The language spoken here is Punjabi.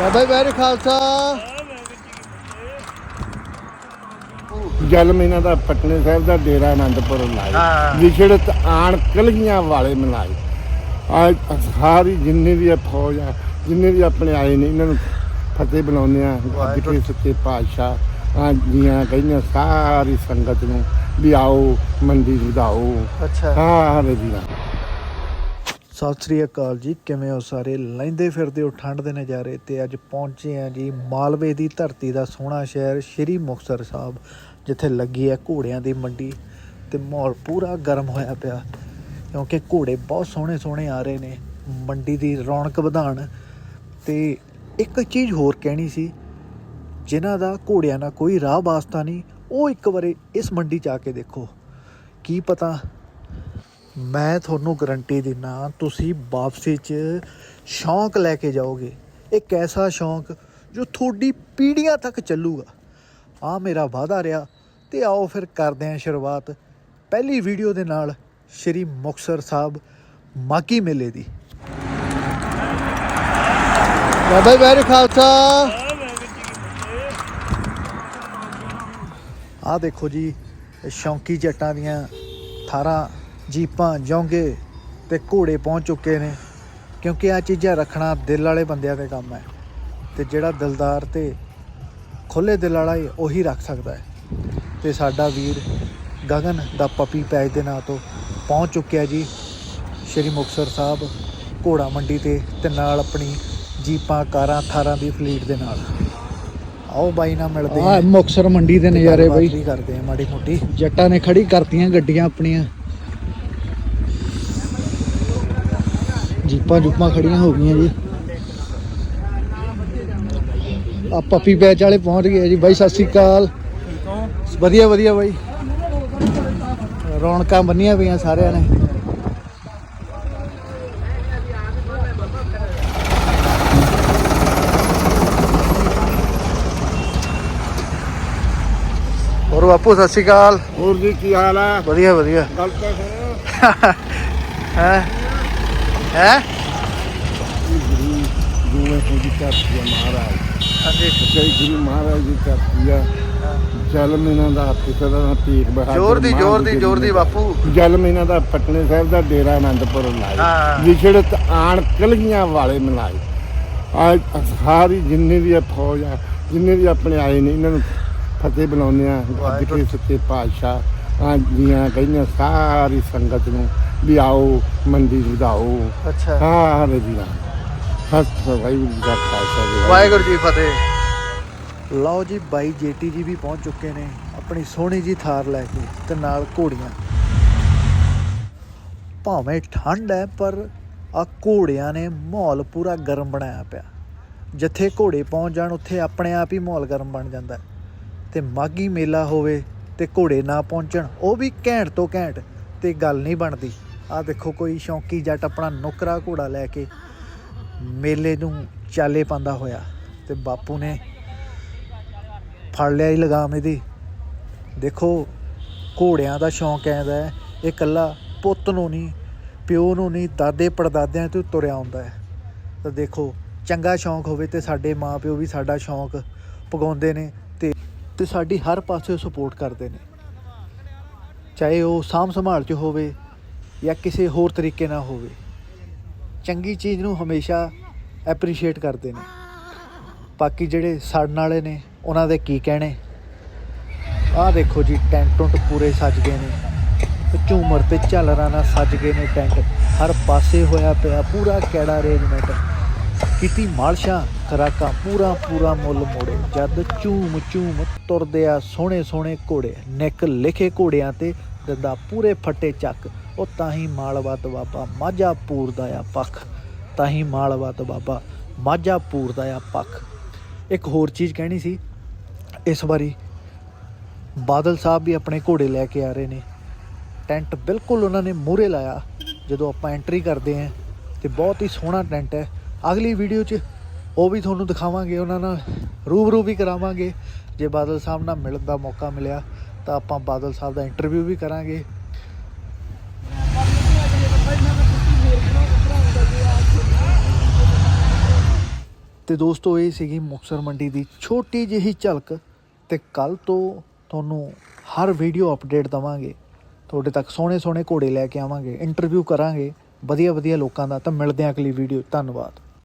ਬਾਬਾ ਜੀ ਵੈਰੀ ਖਾਲਸਾ। ਜਨਮ ਇਹਨਾਂ ਦਾ ਪਟਨੇ ਸਾਹਿਬ ਦਾ ਡੇਰਾ ਆਨੰਦਪੁਰ ਹਾਂ। ਲਾਏ ਵਿਛੜਤ ਆਣ ਕਲਗੀਆਂ ਵਾਲੇ ਮਨਾਏ ਆ ਸਾਰੀ ਜਿੰਨੇ ਵੀ ਇਹ ਫੌਜ ਆ ਜਿੰਨੇ ਵੀ ਆਪਣੇ ਆਏ ਨੇ ਇਹਨਾਂ ਨੂੰ ਫਤਿਹ ਬੁਲਾਉਂਦੇ ਆ। ਜਿੱਥੇ ਸੱਚੇ ਪਾਤਸ਼ਾਹ ਆ ਜੀਆਂ ਕਹਿੰਦੀਆਂ ਸਾਰੀ ਸੰਗਤ ਨੂੰ ਵੀ ਆਓ ਮੰਡੀ ਵਧਾਓ। ਅੱਛਾ। ਸਾਰੇ ਜੀਆਂ ਸਤਿ ਸ੍ਰੀ ਅਕਾਲ ਜੀ, ਕਿਵੇਂ ਹੋ ਸਾਰੇ? ਲੈਂਦੇ ਫਿਰਦੇ ਹੋ, ਠੰਡ ਦੇ ਨਜ਼ਾਰੇ ਤੇ ਅੱਜ ਪਹੁੰਚੇ ਆ ਜੀ ਮਾਲਵੇ ਦੀ ਧਰਤੀ ਦਾ ਸੋਹਣਾ ਸ਼ਹਿਰ ਸ਼੍ਰੀ ਮੁਕਤਸਰ ਸਾਹਿਬ, ਜਿੱਥੇ ਲੱਗੀ ਹੈ ਘੋੜਿਆਂ ਦੀ ਮੰਡੀ ਤੇ ਮਾਹੌਲ ਪੂਰਾ ਗਰਮ ਹੋਇਆ ਪਿਆ, ਕਿਉਂਕਿ ਘੋੜੇ ਬਹੁਤ ਸੋਹਣੇ ਸੋਹਣੇ ਆ ਰਹੇ ਨੇ, ਮੰਡੀ ਦੀ ਰੌਣਕ ਵਧਾਣ ਤੇ ਇੱਕ ਚੀਜ਼ ਹੋਰ ਕਹਿਣੀ ਸੀ, ਜਿਨ੍ਹਾਂ ਦਾ ਘੋੜਿਆਂ ਨਾਲ ਕੋਈ ਰਾਹ ਵਾਸਤਾ ਨਹੀਂ, ਉਹ ਇੱਕ ਵਾਰੀ ਇਸ ਮੰਡੀ 'ਚ ਆ ਕੇ ਦੇਖੋ, ਕੀ ਪਤਾ ਮੈਂ ਤੁਹਾਨੂੰ ਗਰੰਟੀ ਦਿੰਨਾ, ਤੁਸੀਂ ਵਾਪਸੀ 'ਚ ਸ਼ੌਂਕ ਲੈ ਕੇ ਜਾਓਗੇ। ਇੱਕ ਐਸਾ ਸ਼ੌਂਕ ਜੋ ਤੁਹਾਡੀ ਪੀੜ੍ਹੀਆਂ ਤੱਕ ਚੱਲੂਗਾ। ਆ ਮੇਰਾ ਵਾਅਦਾ ਰਿਹਾ ਤੇ ਆਓ ਫਿਰ ਕਰਦੇ ਹਾਂ ਸ਼ੁਰੂਆਤ। ਪਹਿਲੀ ਵੀਡੀਓ ਦੇ ਨਾਲ ਸ਼੍ਰੀ ਮੁਕਤਸਰ ਸਾਹਿਬ ਮਾਕੀ ਮੇਲੇ ਦੀ। ਬਾਬਾ ਵੈਰੀ ਖਾਲਸਾ। ਆ ਦੇਖੋ ਜੀ ਸ਼ੌਂਕੀ ਜੱਟਾਂ ਦੀਆਂ 18 ਜੀਪਾਂ ਜੌਂਗੇ ਤੇ ਘੋੜੇ ਪਹੁੰਚ ਚੁੱਕੇ ਨੇ ਕਿਉਂਕਿ ਆ ਚੀਜ਼ਾਂ ਰੱਖਣਾ ਦਿਲ ਵਾਲੇ ਬੰਦਿਆਂ ਦੇ ਕੰਮ ਹੈ ਤੇ ਜਿਹੜਾ ਦਿਲਦਾਰ ਤੇ ਖੁੱਲੇ ਦਿਲ ਵਾਲਾ ਹੈ ਉਹੀ ਰੱਖ ਸਕਦਾ ਹੈ। ਤੇ ਸਾਡਾ ਵੀਰ ਗਗਨ ਦਾ ਪਪੀ ਪੈਜ ਦੇ ਨਾਂ ਤੋਂ ਪਹੁੰਚ ਚੁੱਕਿਆ ਜੀ। ਸ਼੍ਰੀ ਮੁਕਤਸਰ ਸਾਹਿਬ ਘੋੜਾ ਮੰਡੀ ਤੇ ਤੇ ਨਾਲ ਆਪਣੀ ਜੀਪਾਂ ਕਾਰਾਂ 18 ਦੀ ਫਲੀਟ ਦੇ ਨਾਲ। ਆਓ ਬਾਈ ਨਾਲ ਮਿਲਦੇ ਆ ਮੁਕਸਰ ਮੰਡੀ ਦੇ ਨਜ਼ਾਰੇ ਬਈ। ਕਰਦੇ ਆ ਮਾੜੀ ਮੋਟੀ। ਜੱਟਾਂ ਨੇ ਖੜੀ ਕਰਤੀਆਂ ਗੱਡੀਆਂ ਆਪਣੀਆਂ। ਜੀਪਾਂ ਜੁਪਾਂ ਖੜੀਆਂ ਹੋ ਗਈਆਂ ਜੀ। ਆ ਪੱਪੀ ਪੈਚ ਵਾਲੇ ਪਹੁੰਚ ਗਏ ਜੀ। ਬਾਈ ਸਤਿ ਸ੍ਰੀ ਅਕਾਲ। ਵਧੀਆ ਵਧੀਆ ਬਾਈ। ਰੌਣਕਾਂ ਬੰਨੀਆਂ ਪਈਆਂ ਸਾਰਿਆਂ ਨੇ। ਹੋਰ ਬਾਪੂ ਸਤਿ ਸ਼੍ਰੀ ਅਕਾਲ। ਹੋਰ ਜੀ ਕੀ ਹਾਲ ਆ? ਵਧੀਆ ਵਧੀਆ। ਗੱਲ ਤਾਂ ਸੁਣੋ। ਹੈ? ਹੈ? ਗੁਰੂ ਜੀ ਧਰਤੀ ਆ ਮਹਾਰਾਜ ਹਾਂਜੀ ਜੈ ਗੁਰੂ ਮਹਾਰਾਜ ਦੀ ਧਰਤੀ ਆ। ਜਨਮ ਇਹਨਾਂ ਦਾ ਪਿਤਾ ਦਾ ਨਾਂ ਤੇਗ ਬਹਾਦਰ ਜ਼ੋਰ ਦੀ ਮਾਨ ਜ਼ੋਰ ਦੀ ਜੀ ਜ਼ੋਰ ਦੀ ਬਾਪੂ। ਜਨਮ ਇਹਨਾਂ ਦਾ ਪਟਨੇ ਸਾਹਿਬ ਦਾ ਡੇਰਾ ਆਨੰਦਪੁਰ ਹਾਂ। ਲਾਏ ਵਿਛੜਤ ਆਣ ਕਲਗੀਆਂ ਵਾਲੇ ਮਨਾਏ ਆ ਸਾਰੀ ਜਿੰਨੇ ਵੀ ਇਹ ਫੌਜ ਆ ਜਿੰਨੇ ਵੀ ਆਪਣੇ ਆਏ ਨੇ ਇਹਨਾਂ ਨੂੰ ਫਤਿਹ ਬੁਲਾਉਂਦੇ ਆ ਵਾਹਿਗੁਰੂ। ਸੱਚੇ ਪਾਤਸ਼ਾਹ ਆ ਜੀਆਂ ਕਹਿੰਦੀਆਂ ਸਾਰੀ ਸੰਗਤ ਨੂੰ। ਵੀ ਆਓ ਮੰਡੀ ਵਧਾਓ। ਅੱਛਾ। ਸਾਰੇ ਜੀਆਂ ਹੱਥ ਵਾਹਿਗੁਰੂ ਜੀ ਦਾ ਖਾਲਸਾ ਜੀ ਵਾਹਿਗੁਰੂ ਜੀ ਫਤਿਹ। ਲਓ ਜੀ ਬਾਈ ਜੇਟੀ ਜੀ ਵੀ ਪਹੁੰਚ ਚੁੱਕੇ ਨੇ ਆਪਣੀ ਸੋਹਣੀ ਜੀ ਥਾਰ ਲੈ ਕੇ ਤੇ ਨਾਲ ਘੋੜੀਆਂ। ਭਾਵੇਂ ਠੰਡ ਹੈ ਪਰ ਆ ਘੋੜਿਆਂ ਨੇ ਮਾਹੌਲ ਪੂਰਾ ਗਰਮ ਬਣਾਇਆ ਪਿਆ। ਜਿੱਥੇ ਘੋੜੇ ਪਹੁੰਚ ਜਾਣ ਉੱਥੇ ਆਪਣੇ ਆਪ ਹੀ ਮਾਹੌਲ ਗਰਮ ਬਣ ਜਾਂਦਾ ਹੈ। ਤੇ ਮਾਗੀ ਮੇਲਾ ਹੋਵੇ ਤੇ ਘੋੜੇ ਨਾ ਪਹੁੰਚਣ ਉਹ ਵੀ ਘੈਂਟ ਤੋਂ ਘੈਂਟ ਤੇ ਗੱਲ ਨਹੀਂ ਬਣਦੀ। ਆ ਦੇਖੋ ਕੋਈ ਸ਼ੌਂਕੀ ਜੱਟ ਆਪਣਾ ਨੁਕਰਾ ਘੋੜਾ ਲੈ ਕੇ ਮੇਲੇ ਨੂੰ ਚਾਲੇ ਪਾਉਂਦਾ ਹੋਇਆ ਤੇ ਬਾਪੂ ਨੇ ਫੜ ਲਿਆ ਹੀ ਲਗਾਮ ਇਹਦੀ। ਦੇਖੋ, ਘੋੜਿਆਂ ਦਾ ਸ਼ੌਂਕ ਐਂਦਾ ਹੈ, ਇਹ ਕੱਲਾ ਪੁੱਤ ਨੂੰ ਨਹੀਂ, ਪਿਓ ਨੂੰ ਨਹੀਂ, ਦਾਦੇ ਪੜਦਾਦਿਆਂ ਤੋਂ ਤੁਰਿਆ ਆਉਂਦਾ ਹੈ। ਤਾਂ ਦੇਖੋ, ਚੰਗਾ ਸ਼ੌਂਕ ਹੋਵੇ ਤੇ ਸਾਡੇ ਮਾਪਿਓ ਵੀ ਸਾਡਾ ਸ਼ੌਂਕ ਪਗਾਉਂਦੇ ਨੇ ਤੇ ਤੇ ਸਾਡੀ ਹਰ ਪਾਸੇ ਸਪੋਰਟ ਕਰਦੇ ਨੇ। ਚਾਹੇ ਉਹ ਸਾਂਭ ਸੰਭਾਲ ਚ ਹੋਵੇ ਜਾਂ ਕਿਸੇ ਹੋਰ ਤਰੀਕੇ ਨਾਲ ਹੋਵੇ, ਚੰਗੀ ਚੀਜ਼ ਨੂੰ ਹਮੇਸ਼ਾ ਐਪਰੀਸ਼ੀਏਟ ਕਰਦੇ ਨੇ। ਬਾਕੀ ਜਿਹੜੇ ਸੜਨ ਵਾਲੇ ਨੇ, ਉਹਨਾਂ ਦੇ ਕੀ ਕਹਿਣੇ? ਆਹ ਦੇਖੋ ਜੀ, ਟੈਂਟ ਟੁੱਟ ਪੂਰੇ ਸੱਜ ਗਏ ਨੇ। ਝੂਮਰ ਤੇ ਝਾਲਰਾਂ ਨਾਲ ਸੱਜ ਗਏ ਨੇ ਟੈਂਟ। ਹਰ ਪਾਸੇ ਹੋਇਆ ਪਿਆ ਪੂਰਾ ਕੈੜਾ ਅਰੇਂਜਮੈਂਟ ਕੀਤੀ ਮਾਲਸ਼ਾ, ਖਰਾਕਾਂ, ਪੂਰਾ ਪੂਰਾ ਮੁੱਲ ਮੋੜੇ। ਜਦ ਝੂਮ ਝੂਮ ਤੁਰਦੇ ਆ ਸੋਹਣੇ ਸੋਹਣੇ ਘੋੜੇ, ਨਿੱਕ ਲਿਖੇ ਘੋੜਿਆਂ ਤੇ ਦੰਦਾ ਪੂਰੇ ਫੱਟੇ ਚੱਕ। ਉਹ ਤਾਂ ਹੀ ਮਾਲਵਤ ਬਾਬਾ ਮਾਝਾ ਪੂਰ ਦਾ ਆ ਪੱਖ। ਤਾਂ ਹੀ ਮਾਲਵਤ ਬਾਬਾ ਮਾਝਾ ਪੂਰ ਦਾ ਆ ਪੱਖ। ਇੱਕ ਹੋਰ ਚੀਜ਼ ਕਹਿਣੀ ਸੀ, ਇਸ ਵਾਰੀ ਬਾਦਲ ਸਾਹਿਬ ਵੀ ਆਪਣੇ ਘੋੜੇ ਲੈ ਕੇ ਆ ਰਹੇ ਨੇ। ਟੈਂਟ ਬਿਲਕੁਲ ਉਹਨਾਂ ਨੇ ਮੂਹਰੇ ਲਾਇਆ, ਜਦੋਂ ਆਪਾਂ ਐਂਟਰੀ ਕਰਦੇ ਆਂ ਤੇ ਬਹੁਤ ਹੀ ਸੋਹਣਾ ਟੈਂਟ ਹੈ। ਅਗਲੀ ਵੀਡੀਓ 'ਚ ਉਹ ਵੀ ਤੁਹਾਨੂੰ ਦਿਖਾਵਾਂਗੇ, ਉਹਨਾਂ ਨਾਲ ਰੂਬਰੂ ਵੀ ਕਰਾਵਾਂਗੇ। ਜੇ ਬਾਦਲ ਸਾਹਿਬ ਨਾਲ ਮਿਲਣ ਦਾ ਮੌਕਾ ਮਿਲਿਆ, ਤਾਂ ਆਪਾਂ ਬਾਦਲ ਸਾਹਿਬ ਦਾ ਇੰਟਰਵਿਊ ਵੀ ਕਰਾਂਗੇ। ਤੇ ਦੋਸਤੋ, ਇਹ ਸੀਗੀ ਮੁਕਤਸਰ ਮੰਡੀ ਦੀ ਛੋਟੀ ਜਿਹੀ ਝਲਕ ਤੇ ਕੱਲ ਤੋਂ ਤੁਹਾਨੂੰ ਹਰ ਵੀਡੀਓ ਅਪਡੇਟ ਦਵਾਂਗੇ। ਤੁਹਾਡੇ ਤੱਕ ਸੋਹਣੇ ਸੋਹਣੇ ਘੋੜੇ ਲੈ ਕੇ ਆਵਾਂਗੇ, ਇੰਟਰਵਿਊ ਕਰਾਂਗੇ ਵਧੀਆ ਵਧੀਆ ਲੋਕਾਂ ਦਾ। ਤਾਂ ਮਿਲਦੇ ਹਾਂ ਅਗਲੀ ਵੀਡੀਓ ਧੰਨਵਾਦ।